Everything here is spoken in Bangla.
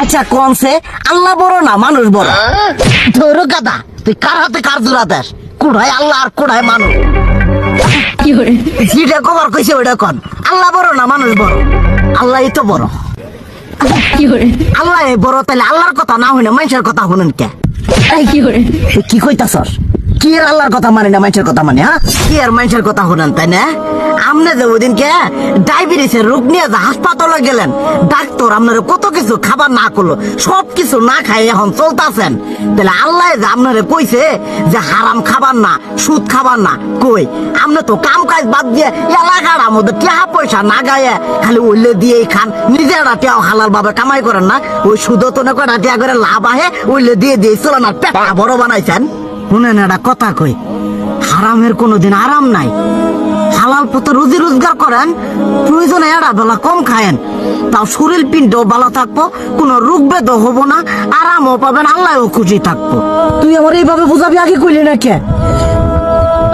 আচ্ছা কোন সে আল্লাহ বড় না মানুষ বড়? ধরো গাদা তুই কার হাতে কার জোড়া দেশ কোড়ায় আল্লাহ আর কোড়ায় মানুষ। যেটা কবার কইছে ওইটা কন। আল্লাহ বড় না মানুষ বড়? আল্লাহ তো বড়। আল্লাহ বড় তাহলে আল্লাহর কথা না হইনা মানুষের কথা শুনেন কে? কি করে কি কইতাছস? কি আল্লাহর কথা মানে না, মানুষের কথা মানে হ্যাঁ? কি মানুষের কথা তাই না? যে ডায়াবেটিসের রোগ নিয়ে যে হাসপাতালে গেলেন, ডাক্তার কত কিছু খাবার না করল, সব কিছু না খাই এখন চলতাছেন। তাহলে আল্লাহ যে আপনারে কইছে যে হারাম খাবার না, সুদ খাবার না, কই? তো কাম কাজ বাদ দিয়ে এলাকার মধ্যে টাকা পয়সা না গায়ে, খালি উল্লে দিয়েই খান নিজেরা টেও হালাল ভাবে কামাই করেন না, ওই সুদ তো না কয়টা টিয়া করে লাভ আহে, উল্লে দিয়ে দিয়ে চলেন আর পেটটা বড় বানাইছেন। শুনেন একটা কথা কই। হারামের কোনোদিন আরাম নাই। হালাল পথে রুজি রোজগার করেন, প্রয়োজনে এড়া বেলা কম খায়েন। তাও শরীর পিণ্ডও ভালো থাকব, কোনো রোগ বেদও হব না, আরামও পাবেন, আল্লাহও খুশি থাকব। তুই আমার এইভাবে বুঝাবি আগে কইলি না কে?